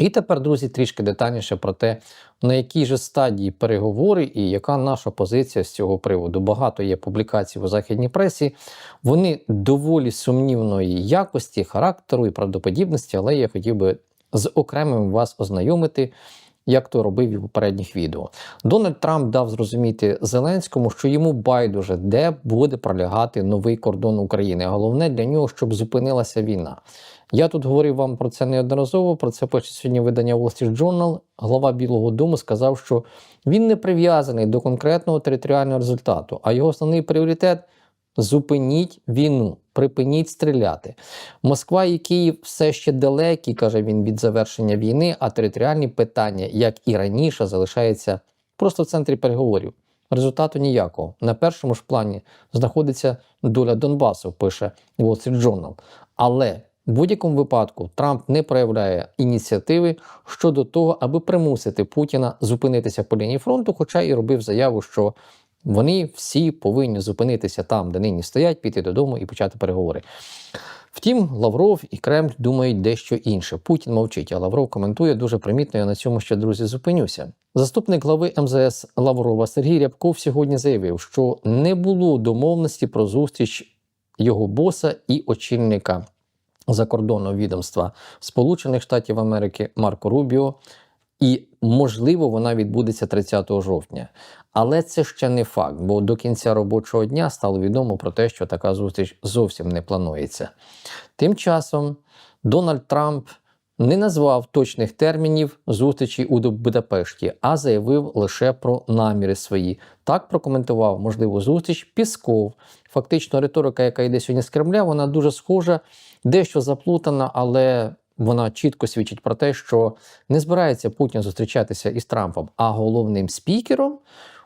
І тепер, друзі, трішки детальніше про те, на якій же стадії переговори і яка наша позиція з цього приводу. Багато є публікацій у західній пресі. Вони доволі сумнівної якості, характеру і правдоподібності, але я хотів би з окремим вас ознайомити. Як то робив і в попередніх відео, Дональд Трамп дав зрозуміти Зеленському, що йому байдуже, де буде пролягати новий кордон України. Головне для нього, щоб зупинилася війна. Я тут говорив вам про це неодноразово. Про це пише сьогодні видання Wall Street Journal. Глава Білого Дому сказав, що він не прив'язаний до конкретного територіального результату, а його основний пріоритет зупиніть війну, припиніть стріляти. Москва і Київ все ще далекі, каже він, від завершення війни, а територіальні питання, як і раніше, залишаються просто в центрі переговорів. Результату ніякого. На першому ж плані знаходиться доля Донбасу, пише Wall Street Journal. Але в будь-якому випадку Трамп не проявляє ініціативи щодо того, аби примусити Путіна зупинитися по лінії фронту, хоча і робив заяву, що вони всі повинні зупинитися там, де нині стоять, піти додому і почати переговори. Втім, Лавров і Кремль думають дещо інше. Путін мовчить, а Лавров коментує дуже примітно. Я на цьому ще друзі зупинюся. Заступник глави МЗС Лаврова Сергій Рябков сьогодні заявив, що не було домовленості про зустріч його боса і очільника закордонного відомства Сполучених Штатів Америки Марко Рубіо. І, можливо, вона відбудеться 30 жовтня. Але це ще не факт, бо до кінця робочого дня стало відомо про те, що така зустріч зовсім не планується. Тим часом Дональд Трамп не назвав точних термінів зустрічі у Будапешті, а заявив лише про наміри свої. Так прокоментував можливу зустріч Пісков. Фактично, риторика, яка йде сьогодні з Кремля, вона дуже схожа, дещо заплутана, але вона чітко свідчить про те, що не збирається Путін зустрічатися із Трампом, а головним спікером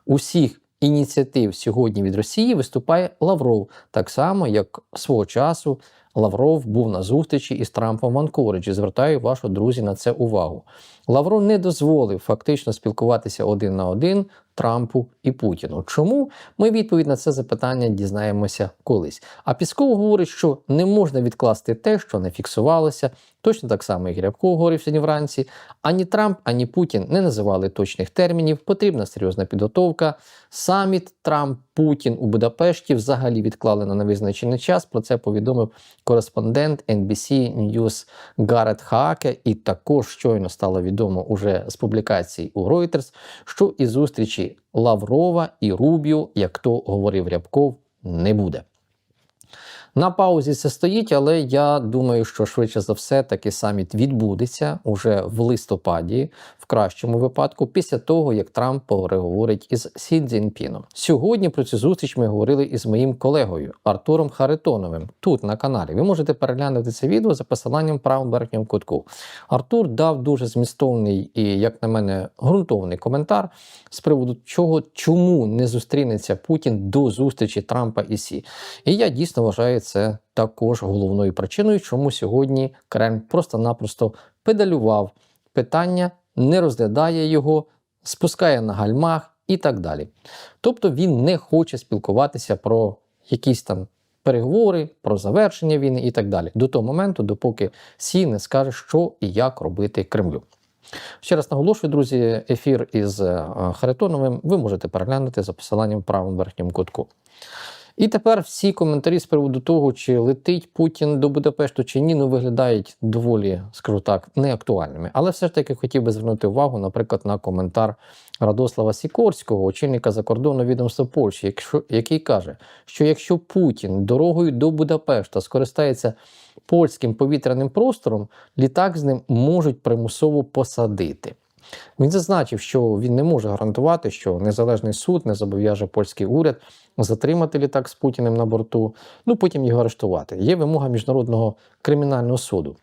усіх ініціатив сьогодні від Росії виступає Лавров, так само як свого часу Лавров був на зустрічі із Трампом в Анкориджі. Звертаю вашу друзі на це увагу. Лавров не дозволив фактично спілкуватися один на один Трампу і Путіну. Чому ми відповідь на це запитання дізнаємося колись? А Пісков говорить, що не можна відкласти те, що не фіксувалося. Точно так само і Грябков говорив сьогодні вранці. Ані Трамп, ані Путін не називали точних термінів. Потрібна серйозна підготовка. Саміт Трамп Путін у Будапешті взагалі відклали на невизначений час. Про це повідомив кореспондент NBC News Гарет Хааке. І також щойно стало відомо уже з публікацій у Reuters, що і зустрічі Лаврова і Рубіо, як то говорив Рябков, не буде. На паузі це стоїть, але я думаю, що швидше за все такий саміт відбудеться уже в листопаді, в кращому випадку, після того як Трамп переговорить із Сі Цзіньпіном. Сьогодні про цю зустріч ми говорили із моїм колегою Артуром Харитоновим тут на каналі. Ви можете переглянути це відео за посиланням в правому верхньому кутку. Артур дав дуже змістовний і, як на мене, ґрунтовний коментар з приводу чого, чому не зустрінеться Путін до зустрічі Трампа і Сі. І я дійсно вважаю це також головною причиною, чому сьогодні Кремль просто-напросто педалював питання, не розглядає його, спускає на гальмах і так далі. Тобто він не хоче спілкуватися про якісь там переговори, про завершення війни і так далі, до того моменту, допоки Сі не скаже, що і як робити Кремлю. Ще раз наголошую, друзі, ефір із е, Харитоновим ви можете переглянути за посиланням в правому верхньому кутку. І тепер всі коментарі з приводу того, чи летить Путін до Будапешту чи ні, ну виглядають доволі, скажу так, неактуальними. Але все ж таки хотів би звернути увагу, наприклад, на коментар Радослава Сікорського, очільника закордонного відомства Польщі, який каже, що якщо Путін дорогою до Будапешта скористається польським повітряним простором, літак з ним можуть примусово посадити. Він зазначив, що він не може гарантувати, що незалежний суд не зобов'яже польський уряд затримати літак з Путіним на борту, ну потім його арештувати. Є вимога міжнародного кримінального суду.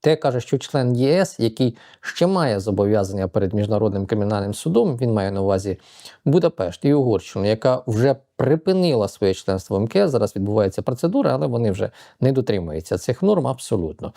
Те каже, що член ЄС, який ще має зобов'язання перед міжнародним кримінальним судом, він має на увазі Будапешт і Угорщину, яка вже припинила своє членство в МКС. Зараз відбувається процедура, але вони вже не дотримуються цих норм абсолютно.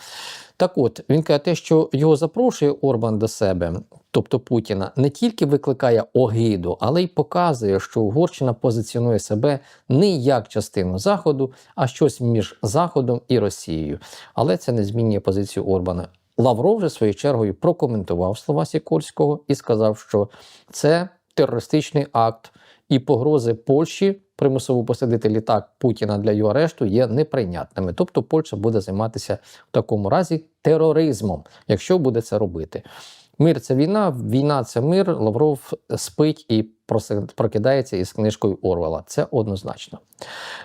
Так от він каже, те, що його запрошує Орбан до себе, тобто Путіна, не тільки викликає огиду, але й показує, що Угорщина позиціонує себе не як частину Заходу, а щось між Заходом і Росією. Але це не змінює позицію Орбана. Лавров же своєю чергою прокоментував слова Сікорського і сказав, що це терористичний акт і погрози Польщі примусово посадити літак Путіна для його арешту є неприйнятними. Тобто Польща буде займатися в такому разі тероризмом, якщо буде це робити. Мир це війна, війна це мир. Лавров спить і прокидається із книжкою Орвела. Це однозначно.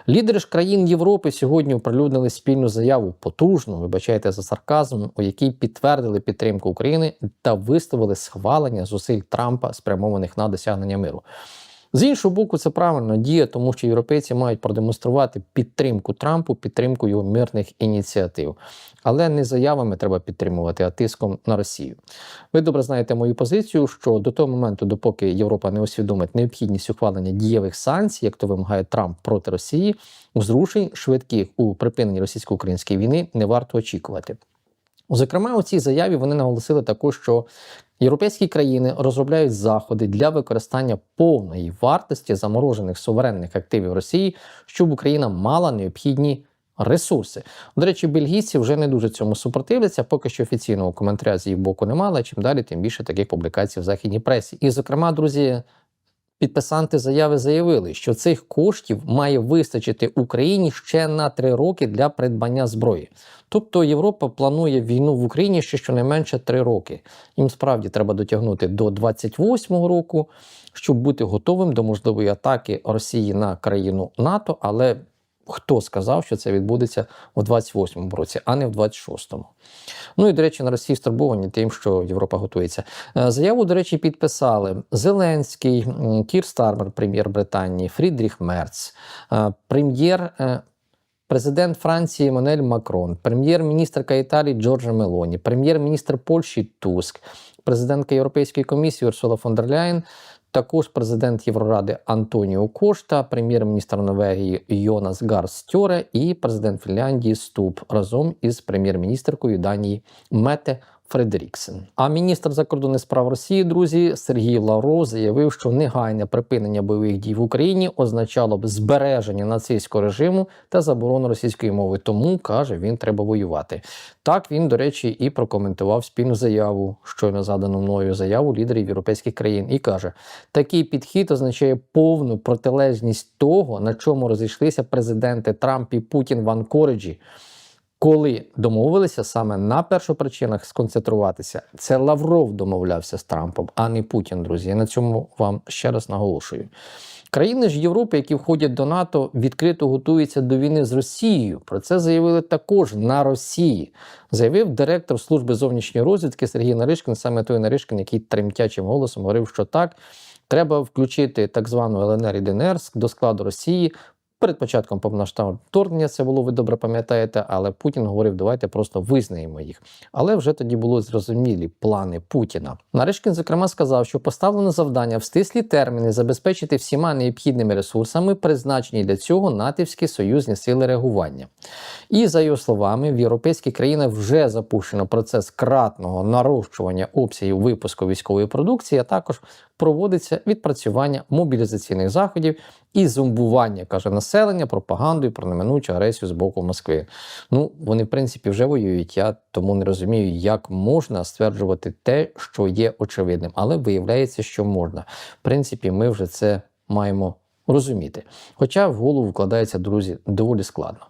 Лідери ж країн Європи сьогодні оприлюднили спільну заяву, потужну, вибачайте за сарказм, у якій підтвердили підтримку України та висловили схвалення зусиль Трампа, спрямованих на досягнення миру. З іншого боку, це правильно діє, тому що європейці мають продемонструвати підтримку Трампу, підтримку його мирних ініціатив. Але не заявами треба підтримувати, а тиском на Росію. Ви добре знаєте мою позицію, що до того моменту, допоки Європа не усвідомить необхідність ухвалення дієвих санкцій, як то вимагає Трамп проти Росії, зрушень швидких у припиненні російсько-української війни не варто очікувати. Зокрема, у цій заяві вони наголосили також, що європейські країни розробляють заходи для використання повної вартості заморожених суверенних активів Росії, щоб Україна мала необхідні ресурси. До речі, бельгійці вже не дуже цьому супротивляться, поки що офіційного коментаря з їх боку немає, чим далі, тим більше таких публікацій в західній пресі. І, зокрема, друзі. Підписанти заяви заявили, що цих коштів має вистачити Україні ще на три роки для придбання зброї. Тобто Європа планує війну в Україні ще щонайменше три роки. Їм справді треба дотягнути до 28-го року, щоб бути готовим до можливої атаки Росії на країну НАТО. Але хто сказав, що це відбудеться у 28-му році, а не в 26-му? Ну і до речі, на Росії стурбовані тим, що Європа готується. Е, Заяву, до речі, підписали Зеленський, Кір Стармер, прем'єр Британії, Фрідріх Мерц, е, прем'єр. е, Президент Франції Еммануель Макрон, прем'єр-міністрка Італії Джорджа Мелоні, прем'єр-міністр Польщі Туск, президентка Європейської комісії Урсула фон дер Ляєн, також президент Євроради Антоніо Кошта, прем'єр-міністр Норвегії Йонас Гар Стьоре і президент Фінляндії Ступ разом із прем'єр-міністркою Данії Мете Фредеріксен. А міністр закордонних справ Росії, друзі, Сергій Лавров заявив, що негайне припинення бойових дій в Україні означало б збереження нацистського режиму та заборону російської мови. Тому каже, він треба воювати. Так він, до речі, і прокоментував спільну заяву, щойно задану мною заяву лідерів європейських країн, і каже: такий підхід означає повну протилежність того, на чому розійшлися президенти Трамп і Путін в Анкориджі. Коли домовилися саме на першопричинах сконцентруватися, це Лавров домовлявся з Трампом, а не Путін, друзі. Я на цьому вам ще раз наголошую. Країни ж Європи, які входять до НАТО, відкрито готуються до війни з Росією. Про це заявили також на Росії. Заявив директор служби зовнішньої розвідки Сергій Наришкин, саме той Наришкин, який тремтячим голосом говорив, що так, треба включити так звану ЛНР і ДНР до складу Росії. Перед початком повноштабного вторгнення це було, ви добре пам'ятаєте, але Путін говорив, давайте просто визнаємо їх. Але вже тоді були зрозумілі плани Путіна. Наришкін, зокрема, сказав, що поставлено завдання в стислі терміни забезпечити всіма необхідними ресурсами, призначені для цього натівські союзні сили реагування. І за його словами, в європейських країнах вже запущено процес кратного нарощування обсягів випуску військової продукції, а також проводиться відпрацювання мобілізаційних заходів і зомбування, каже населення, пропагандою про неминучу агресію з боку Москви. Ну, вони, в принципі, вже воюють. Я тому не розумію, як можна стверджувати те, що є очевидним, але виявляється, що можна. В принципі, ми вже це маємо розуміти. Хоча в голову вкладається, друзі, доволі складно.